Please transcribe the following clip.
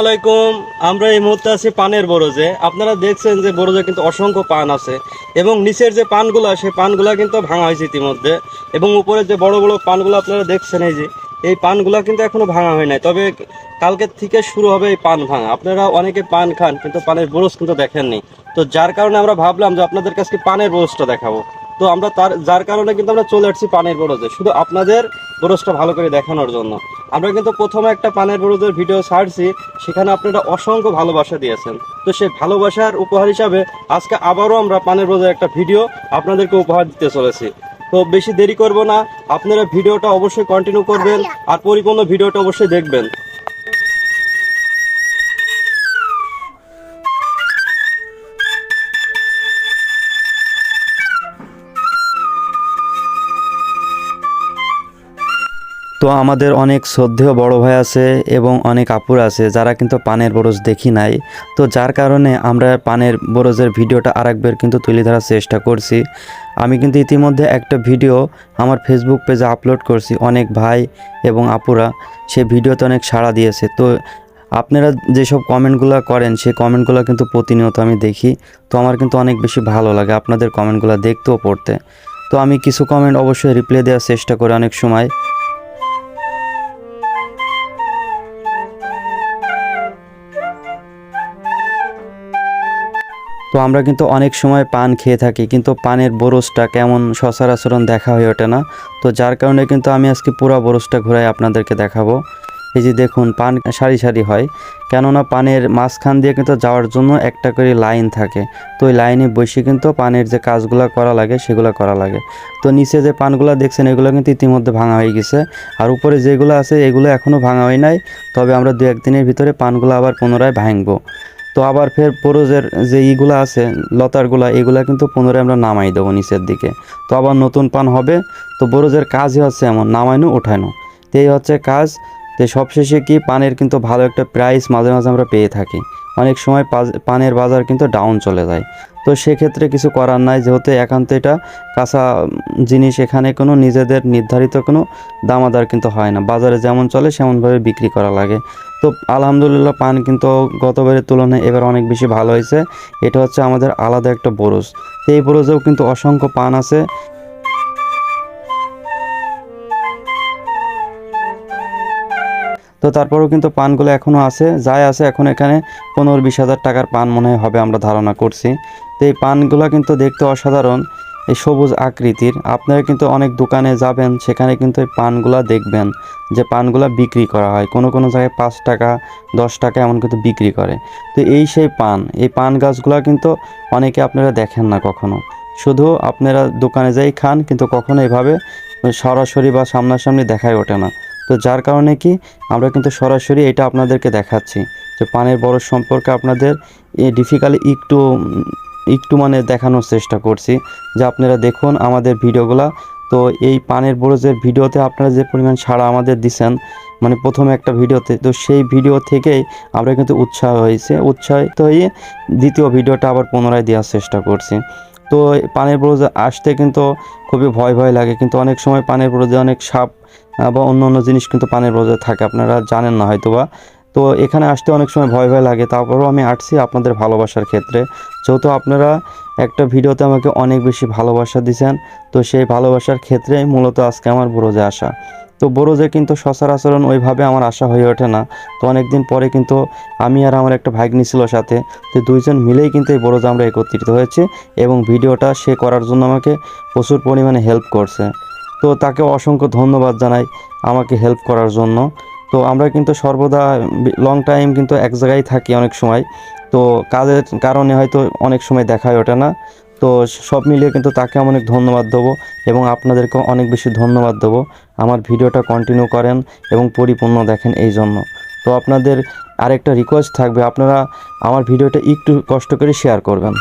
আলাইকুম, আমরা এই মুহূর্তে আছি পানের বরজে। আপনারা দেখছেন যে বরজে কিন্তু অসংখ্য পান আছে এবং নিচের যে পানগুলো, সেই পানগুলো কিন্তু ভাঙা হয়েছে ইতিমধ্যে। এবং উপরে যে বড় বড় পানগুলো আপনারা দেখছেন, এই যে, এই পানগুলো কিন্তু এখনও ভাঙা হয় নাই। তবে কালকের থেকে শুরু হবে এই পান ভাঙা। আপনারা অনেকে পান খান, কিন্তু পানের বরজ কিন্তু দেখেননি। তো যার কারণে আমরা ভাবলাম যে আপনাদের কাছে পানের বরজটা দেখাবো? তো আমরা তার যার কারণে কিন্তু আমরা চলে আসছি পানের বরজে। শুধু আপনাদের বরজটা ভালো করে দেখানোর জন্য। আমরা কিন্তু প্রথমে একটা পানের বরজের ভিডিও ছাড়ছি, সেখানে আপনারা অসংখ্য ভালোবাসা দিয়েছেন। তো সেই ভালোবাসার উপহার হিসাবে আজকে আবারও আমরা পানের বরজের একটা ভিডিও আপনাদেরকে উপহার দিতে চলেছি। তো বেশি দেরি করব না, আপনারা ভিডিওটা অবশ্যই কন্টিনিউ করবেন, আর পরিপূর্ণ ভিডিওটা অবশ্যই দেখবেন। তো আমাদের অনেক শ্রদ্ধেয় বড় ভাই আছে এবং অনেক আপুর আছে, যারা কিন্তু পানের বরজ দেখি নাই। তো যার কারণে আমরা পানের বরজের ভিডিওটা আর একবার কিন্তু তুলে ধরার চেষ্টা করছি। আমি কিন্তু ইতিমধ্যে একটা ভিডিও আমার ফেসবুক পেজে আপলোড করছি, অনেক ভাই এবং আপুরা। সে ভিডিওতে অনেক সাড়া দিয়েছে। তো আপনারা যেসব কমেন্টগুলো করেন সেই কমেন্টগুলো কিন্তু প্রতিনিয়ত আমি দেখি। তো আমার কিন্তু অনেক বেশি ভালো লাগে আপনাদের কমেন্টগুলো দেখতেও পড়তে। তো আমি কিছু কমেন্ট অবশ্যই রিপ্লাই দেওয়ার চেষ্টা করি অনেক সময়। তো আমরা কিন্তু অনেক সময় পান খেয়ে থাকি, কিন্তু পানের বরজটা কেমন সচরাচরণ দেখা হয়ে ওঠে না। তো যার কারণে কিন্তু আমি আজকে পুরো বরজটা ঘুরাই আপনাদেরকে দেখাবো। এই যে দেখুন, পান সারি সারি হয়। কেননা পানের মাঝখান দিয়ে কিন্তু যাওয়ার জন্য একটা করে লাইন থাকে। তো ওই লাইনে বসে কিন্তু পানের যে কাজগুলো করা লাগে, সেগুলো করা লাগে। তো নিচে যে পানগুলো দেখছেন, এগুলো কিন্তু ইতিমধ্যে ভাঙা হয়ে গেছে। আর উপরে যেগুলো আছে, এগুলো এখনও ভাঙা হয় নাই। তবে আমরা দু একদিনের ভিতরে পানগুলো আবার পুনরায় ভাঙবো। তো আবার ফের পরোজের যে ইগুলো আছে, লতারগুলা, এগুলা কিন্তু পুনরায় আমরা নামাই দেবো নিচের দিকে। তো আবার নতুন পান হবে, তো বরোজের কাজই হচ্ছে এমন, নামাইনো ওঠানো তো এই হচ্ছে কাজ তো সবশেষে কি পানের কিন্তু ভালো একটা প্রাইস মাঝে মাঝে আমরা পেয়ে থাকি। অনেক সময় পানের বাজার কিন্তু ডাউন চলে যায়। তো সেক্ষেত্রে কিছু করার নাই, যেহেতু একান্ত এটা কাঁচা জিনিস এখানে কোনো নিজেদের নির্ধারিত কোনো দামাদার কিন্তু হয় না। বাজারে যেমন চলে সেমনভাবে বিক্রি করা লাগে। তো আলহামদুলিল্লাহ পান কিন্তু গতবারের তুলনায় এবার অনেক বেশি ভালো হয়েছে। এটা হচ্ছে আমাদের আলাদা একটা বরজ। এই বরজেও কিন্তু অসংখ্য পান আছে। তো তারপরেও কিন্তু পানগুলো এখনও আছে যাই আছে। এখন এখানে পনেরো বিশ হাজার টাকার পান মনে হবে আমরা ধারণা করছি। তো এই পানগুলো কিন্তু দেখতে অসাধারণ, এই সবুজ আকৃতির। আপনারা কিন্তু অনেক দোকানে যাবেন, সেখানে কিন্তু এই পানগুলা দেখবেন, যে পানগুলা বিক্রি করা হয়। কোনো কোনো জায়গায় পাঁচ টাকা, দশ টাকা এমন কিন্তু বিক্রি করে। তো এই সেই পান, এই পান গাছগুলা কিন্তু অনেকে আপনারা দেখেন না কখনো। শুধু আপনারা দোকানে যাই খান, কিন্তু কখনো এভাবে সরাসরি বা সামনাসামনি দেখাই ওঠে না। তো যার কারণে কি, আমরা কিন্তু সরাসরি এটা আপনাদেরকে দেখাচ্ছি, যে পানের বড় সম্পর্কে আপনাদের ডিফিকাল্ট একটু একটু মানে দেখানোর চেষ্টা করছি। যে আপনারা দেখুন আমাদের ভিডিওগুলা। তো এই পানের বরজের ভিডিওতে আপনারা যে পরিমাণ সাড়া আমাদের দিছেন মানে প্রথমে একটা ভিডিওতে, তো সেই ভিডিও থেকেই আমরা কিন্তু উৎসাহ হয়েছে। উৎসাহিত হয়ে দ্বিতীয় ভিডিওটা আবার পুনরায় দেওয়ার চেষ্টা করছি। তো পানের বরজে আসতে কিন্তু খুবই ভয় ভয় লাগে। কিন্তু অনেক সময় পানের বরজে অনেক সাপ বা অন্য অন্য জিনিস কিন্তু পানের বরজে থাকে। আপনারা জানেন না হয়তোবা। তো এখানে আসতে অনেক সময় ভয় ভয় লাগে। তারপরেও আমি আসছি আপনাদের ভালোবাসার ক্ষেত্রে। যেহেতু আপনারা একটা ভিডিওতে আমাকে অনেক বেশি ভালোবাসা দিয়েছেন তো সেই ভালোবাসার ক্ষেত্রেই মূলত আজকে আমার বরজে আসা। তো বরজে কিন্তু সচরাচরণ ওইভাবে আমার আশা হয়ে ওঠে না। তো অনেক দিন পরে কিন্তু আমি আর আমার একটা ভাগ্নি ছিল সাথে, তো দুইজন মিলেই কিন্তু এই বরজে আমরা একত্রিত হয়েছি এবং ভিডিওটা সে করার জন্য আমাকে প্রচুর পরিমাণে হেল্প করছে। তো তাকে অসংখ্য ধন্যবাদ জানাই আমাকে হেল্প করার জন্য। তো আমরা কিন্তু সর্বদা লং টাইম কিন্তু এক জায়গায় থাকি অনেক সময়। তো কাজের কারণে হয়তো অনেক সময় দেখাই ওঠে না। তো সব মিলিয়ে কিন্তু তাকে আমি অনেক ধন্যবাদ দেবো এবং আপনাদেরকে অনেক বেশি ধন্যবাদ দেবো। আমার ভিডিওটা কন্টিনিউ করেন এবং পরিপূর্ণ দেখেন এই জন্য। তো আপনাদের আরেকটা রিকোয়েস্ট থাকবে, আপনারা আমার ভিডিওটা একটু কষ্ট করে শেয়ার করবেন।